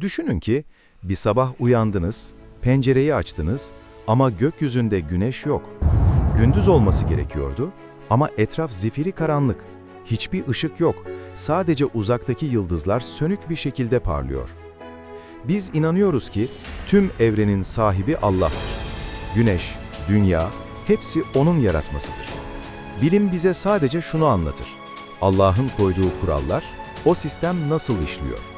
Düşünün ki bir sabah uyandınız, pencereyi açtınız ama gökyüzünde güneş yok. Gündüz olması gerekiyordu ama etraf zifiri karanlık. Hiçbir ışık yok. Sadece uzaktaki yıldızlar sönük bir şekilde parlıyor. Biz inanıyoruz ki tüm evrenin sahibi Allah'tır. Güneş, dünya, hepsi O'nun yaratmasıdır. Bilim bize sadece şunu anlatır. Allah'ın koyduğu kurallar, o sistem nasıl işliyor?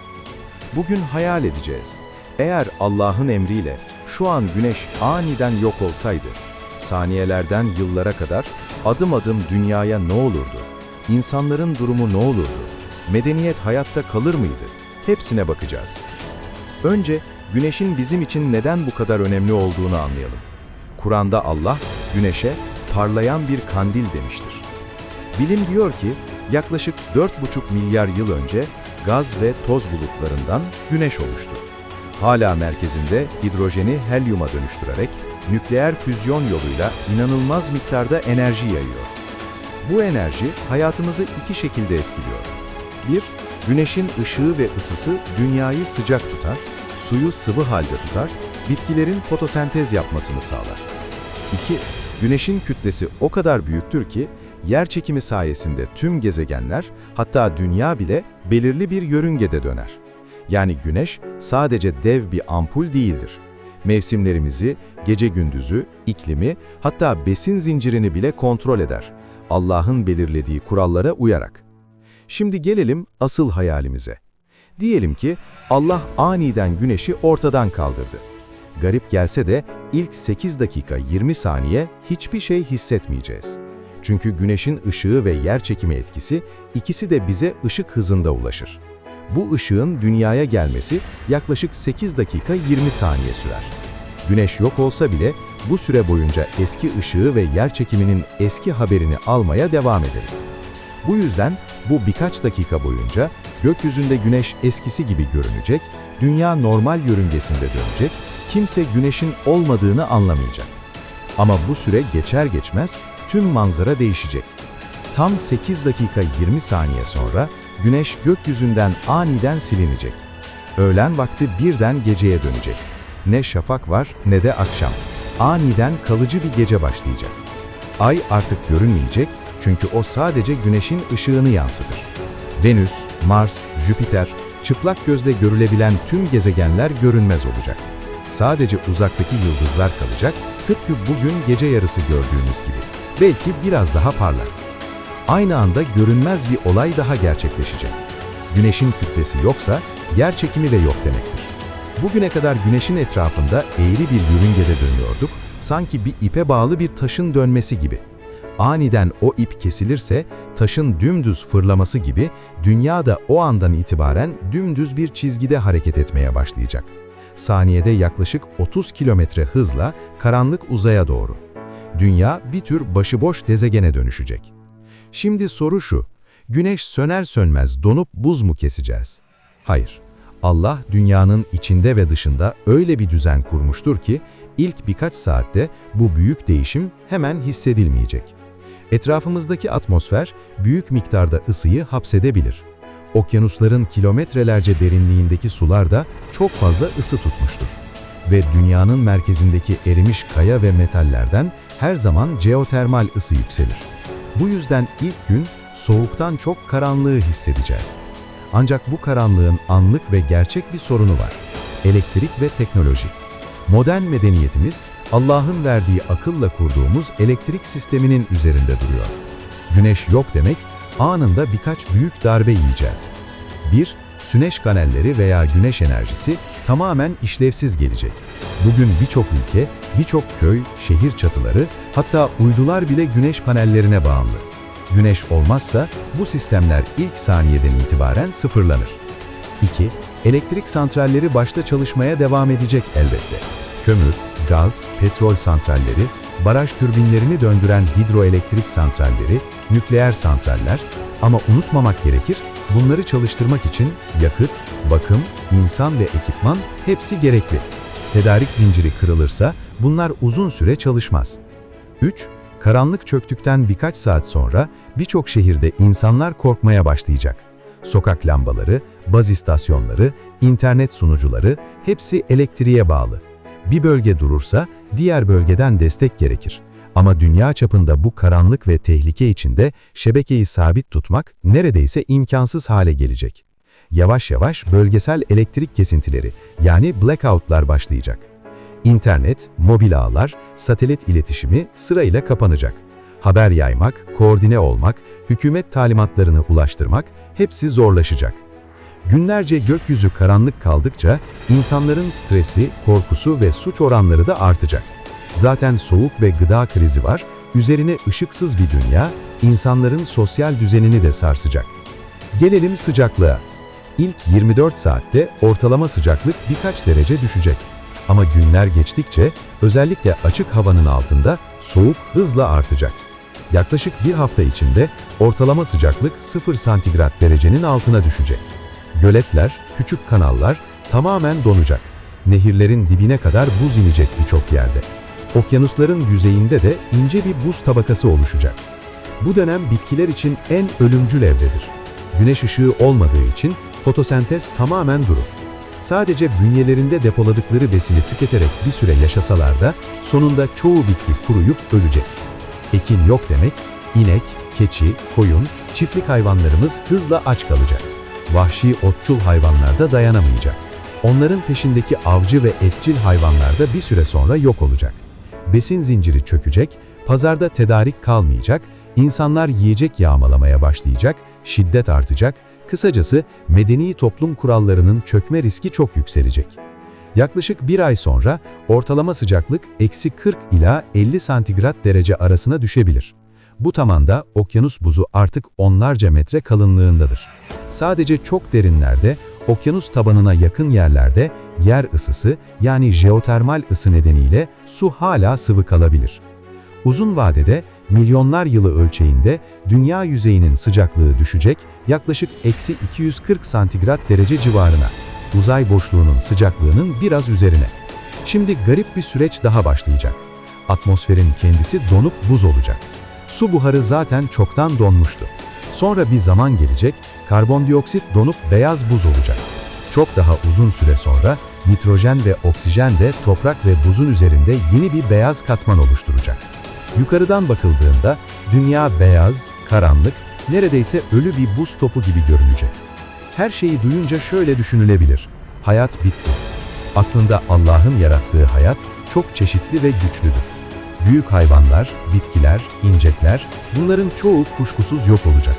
Bugün hayal edeceğiz. Eğer Allah'ın emriyle şu an güneş aniden yok olsaydı, saniyelerden yıllara kadar adım adım dünyaya ne olurdu? İnsanların durumu ne olurdu? Medeniyet hayatta kalır mıydı? Hepsine bakacağız. Önce güneşin bizim için neden bu kadar önemli olduğunu anlayalım. Kur'an'da Allah, güneşe parlayan bir kandil demiştir. Bilim diyor ki, yaklaşık 4,5 milyar yıl önce gaz ve toz bulutlarından güneş oluştu. Hala merkezinde hidrojeni helyuma dönüştürerek nükleer füzyon yoluyla inanılmaz miktarda enerji yayıyor. Bu enerji hayatımızı iki şekilde etkiliyor. Bir, güneşin ışığı ve ısısı dünyayı sıcak tutar, suyu sıvı halde tutar, bitkilerin fotosentez yapmasını sağlar. 2. Güneşin kütlesi o kadar büyüktür ki, yer çekimi sayesinde tüm gezegenler, hatta dünya bile belirli bir yörüngede döner. Yani güneş sadece dev bir ampul değildir. Mevsimlerimizi, gece gündüzü, iklimi, hatta besin zincirini bile kontrol eder. Allah'ın belirlediği kurallara uyarak. Şimdi gelelim asıl hayalimize. Diyelim ki Allah aniden güneşi ortadan kaldırdı. Garip gelse de ilk 8 dakika 20 saniye hiçbir şey hissetmeyeceğiz. Çünkü güneşin ışığı ve yer çekimi etkisi ikisi de bize ışık hızında ulaşır. Bu ışığın dünyaya gelmesi yaklaşık 8 dakika 20 saniye sürer. Güneş yok olsa bile bu süre boyunca eski ışığı ve yer çekiminin eski haberini almaya devam ederiz. Bu yüzden bu birkaç dakika boyunca gökyüzünde güneş eskisi gibi görünecek, dünya normal yörüngesinde dönecek, kimse güneşin olmadığını anlamayacak. Ama bu süre geçer geçmez tüm manzara değişecek. Tam 8 dakika 20 saniye sonra güneş gökyüzünden aniden silinecek. Öğlen vakti birden geceye dönecek. Ne şafak var ne de akşam. Aniden kalıcı bir gece başlayacak. Ay artık görünmeyecek çünkü o sadece güneşin ışığını yansıtır. Venüs, Mars, Jüpiter, çıplak gözle görülebilen tüm gezegenler görünmez olacak. Sadece uzaktaki yıldızlar kalacak, tıpkı bugün gece yarısı gördüğünüz gibi. Belki biraz daha parlak. Aynı anda görünmez bir olay daha gerçekleşecek. Güneşin kütlesi yoksa, yer çekimi de yok demektir. Bugüne kadar güneşin etrafında eğri bir yörüngede dönüyorduk, sanki bir ipe bağlı bir taşın dönmesi gibi. Aniden o ip kesilirse, taşın dümdüz fırlaması gibi, dünya da o andan itibaren dümdüz bir çizgide hareket etmeye başlayacak. Saniyede yaklaşık 30 kilometre hızla karanlık uzaya doğru. Dünya bir tür başıboş gezegene dönüşecek. Şimdi soru şu, güneş söner sönmez donup buz mu keseceğiz? Hayır. Allah dünyanın içinde ve dışında öyle bir düzen kurmuştur ki ilk birkaç saatte bu büyük değişim hemen hissedilmeyecek. Etrafımızdaki atmosfer büyük miktarda ısıyı hapsedebilir. Okyanusların kilometrelerce derinliğindeki sular da çok fazla ısı tutmuştur. Ve dünyanın merkezindeki erimiş kaya ve metallerden her zaman jeotermal ısı yükselir. Bu yüzden ilk gün soğuktan çok karanlığı hissedeceğiz. Ancak bu karanlığın anlık ve gerçek bir sorunu var. Elektrik ve teknoloji. Modern medeniyetimiz Allah'ın verdiği akılla kurduğumuz elektrik sisteminin üzerinde duruyor. Güneş yok demek, anında birkaç büyük darbe yiyeceğiz. 1. Süneş panelleri veya güneş enerjisi tamamen işlevsiz gelecek. Bugün birçok ülke, birçok köy, şehir çatıları, hatta uydular bile güneş panellerine bağımlı. Güneş olmazsa bu sistemler ilk saniyeden itibaren sıfırlanır. 2. Elektrik santralleri başta çalışmaya devam edecek elbette. Kömür, gaz, petrol santralleri, baraj türbinlerini döndüren hidroelektrik santralleri, nükleer santraller ama unutmamak gerekir, bunları çalıştırmak için yakıt, bakım, insan ve ekipman hepsi gerekli. Tedarik zinciri kırılırsa bunlar uzun süre çalışmaz. 3. Karanlık çöktükten birkaç saat sonra birçok şehirde insanlar korkmaya başlayacak. Sokak lambaları, Baz istasyonları, internet sunucuları hepsi elektriğe bağlı. Bir bölge durursa diğer bölgeden destek gerekir. Ama dünya çapında bu karanlık ve tehlike içinde şebekeyi sabit tutmak neredeyse imkansız hale gelecek. Yavaş yavaş bölgesel elektrik kesintileri yani blackoutlar başlayacak. İnternet, mobil ağlar, satelit iletişimi sırayla kapanacak. Haber yaymak, koordine olmak, hükümet talimatlarını ulaştırmak hepsi zorlaşacak. Günlerce gökyüzü karanlık kaldıkça insanların stresi, korkusu ve suç oranları da artacak. Zaten soğuk ve gıda krizi var, üzerine ışıksız bir dünya, insanların sosyal düzenini de sarsacak. Gelelim sıcaklığa. İlk 24 saatte ortalama sıcaklık birkaç derece düşecek. Ama günler geçtikçe özellikle açık havanın altında soğuk hızla artacak. Yaklaşık bir hafta içinde ortalama sıcaklık 0 santigrat derecenin altına düşecek. Göletler, küçük kanallar tamamen donacak. Nehirlerin dibine kadar buz inecek birçok yerde. Okyanusların yüzeyinde de ince bir buz tabakası oluşacak. Bu dönem bitkiler için en ölümcül evredir. Güneş ışığı olmadığı için fotosentez tamamen durur. Sadece bünyelerinde depoladıkları besini tüketerek bir süre yaşasalar da sonunda çoğu bitki kuruyup ölecek. Ekin yok demek, inek, keçi, koyun, çiftlik hayvanlarımız hızla aç kalacak. Vahşi otçul hayvanlar da dayanamayacak. Onların peşindeki avcı ve etçil hayvanlar da bir süre sonra yok olacak. Besin zinciri çökecek, pazarda tedarik kalmayacak, insanlar yiyecek yağmalamaya başlayacak, şiddet artacak, kısacası medeni toplum kurallarının çökme riski çok yükselecek. Yaklaşık bir ay sonra ortalama sıcaklık eksi 40 ila 50 santigrat derece arasına düşebilir. Bu tamanda okyanus buzu artık onlarca metre kalınlığındadır. Sadece çok derinlerde, okyanus tabanına yakın yerlerde yer ısısı yani jeotermal ısı nedeniyle su hala sıvı kalabilir. Uzun vadede milyonlar yılı ölçeğinde dünya yüzeyinin sıcaklığı düşecek yaklaşık eksi 240 santigrat derece civarına, uzay boşluğunun sıcaklığının biraz üzerine. Şimdi garip bir süreç daha başlayacak. Atmosferin kendisi donup buz olacak. Su buharı zaten çoktan donmuştu. Sonra bir zaman gelecek, karbondioksit donup beyaz buz olacak. Çok daha uzun süre sonra nitrojen ve oksijen de toprak ve buzun üzerinde yeni bir beyaz katman oluşturacak. Yukarıdan bakıldığında dünya beyaz, karanlık, neredeyse ölü bir buz topu gibi görünecek. Her şeyi duyunca şöyle düşünülebilir. Hayat bitti. Aslında Allah'ın yarattığı hayat çok çeşitli ve güçlüdür. Büyük hayvanlar, bitkiler, incekler, bunların çoğu kuşkusuz yok olacak.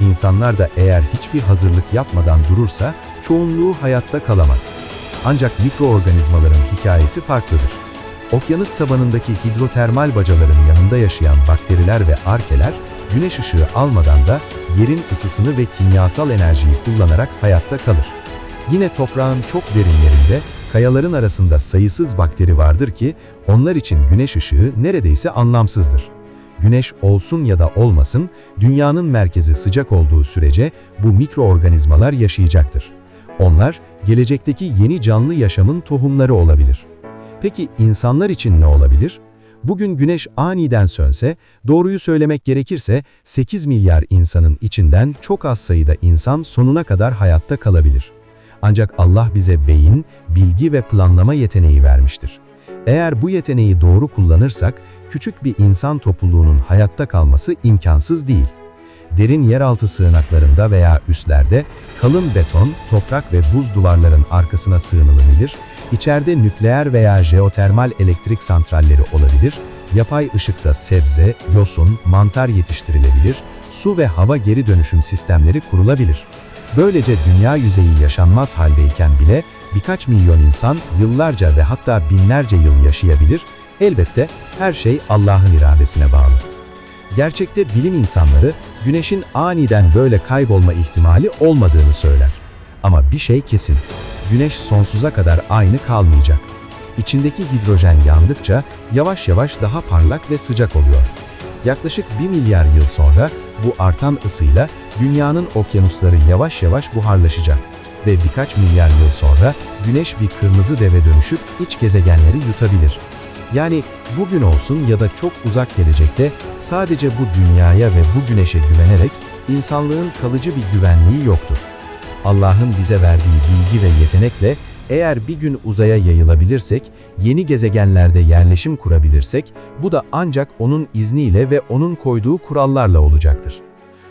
İnsanlar da eğer hiçbir hazırlık yapmadan durursa, çoğunluğu hayatta kalamaz. Ancak mikroorganizmaların hikayesi farklıdır. Okyanus tabanındaki hidrotermal bacaların yanında yaşayan bakteriler ve arkeler, güneş ışığı almadan da yerin ısısını ve kimyasal enerjiyi kullanarak hayatta kalır. Yine toprağın çok derinlerinde, kayaların arasında sayısız bakteri vardır ki, onlar için güneş ışığı neredeyse anlamsızdır. Güneş olsun ya da olmasın, dünyanın merkezi sıcak olduğu sürece bu mikroorganizmalar yaşayacaktır. Onlar, gelecekteki yeni canlı yaşamın tohumları olabilir. Peki insanlar için ne olabilir? Bugün güneş aniden sönse, doğruyu söylemek gerekirse 8 milyar insanın içinden çok az sayıda insan sonuna kadar hayatta kalabilir. Ancak Allah bize beyin, bilgi ve planlama yeteneği vermiştir. Eğer bu yeteneği doğru kullanırsak, küçük bir insan topluluğunun hayatta kalması imkansız değil. Derin yeraltı sığınaklarında veya üslerde kalın beton, toprak ve buz duvarların arkasına sığınılabilir, içeride nükleer veya jeotermal elektrik santralleri olabilir, yapay ışıkta sebze, yosun, mantar yetiştirilebilir, su ve hava geri dönüşüm sistemleri kurulabilir. Böylece dünya yüzeyi yaşanmaz haldeyken bile birkaç milyon insan yıllarca ve hatta binlerce yıl yaşayabilir, elbette her şey Allah'ın iradesine bağlı. Gerçekte bilim insanları güneşin aniden böyle kaybolma ihtimali olmadığını söyler. Ama bir şey kesin, güneş sonsuza kadar aynı kalmayacak. İçindeki hidrojen yandıkça yavaş yavaş daha parlak ve sıcak oluyor. Yaklaşık 1 milyar yıl sonra bu artan ısıyla dünyanın okyanusları yavaş yavaş buharlaşacak ve birkaç milyar yıl sonra güneş bir kırmızı deve dönüşüp iç gezegenleri yutabilir. Yani bugün olsun ya da çok uzak gelecekte sadece bu dünyaya ve bu güneşe güvenerek insanlığın kalıcı bir güvenliği yoktur. Allah'ın bize verdiği bilgi ve yetenekle eğer bir gün uzaya yayılabilirsek, yeni gezegenlerde yerleşim kurabilirsek, bu da ancak onun izniyle ve onun koyduğu kurallarla olacaktır.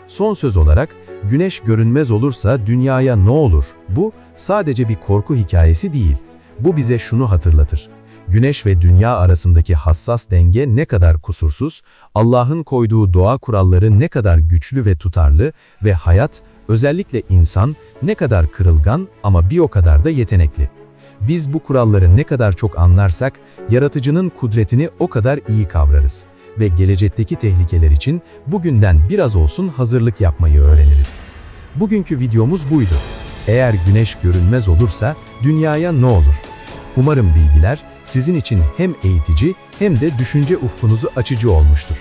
Son söz olarak, güneş görünmez olursa dünyaya ne olur? Bu sadece bir korku hikayesi değil. Bu bize şunu hatırlatır. Güneş ve dünya arasındaki hassas denge ne kadar kusursuz, Allah'ın koyduğu doğa kuralları ne kadar güçlü ve tutarlı ve hayat, özellikle insan, ne kadar kırılgan ama bir o kadar da yetenekli. Biz bu kuralları ne kadar çok anlarsak, yaratıcının kudretini o kadar iyi kavrarız ve gelecekteki tehlikeler için bugünden biraz olsun hazırlık yapmayı öğreniriz. Bugünkü videomuz buydu. Eğer güneş görünmez olursa dünyaya ne olur? Umarım bilgiler sizin için hem eğitici hem de düşünce ufkunuzu açıcı olmuştur.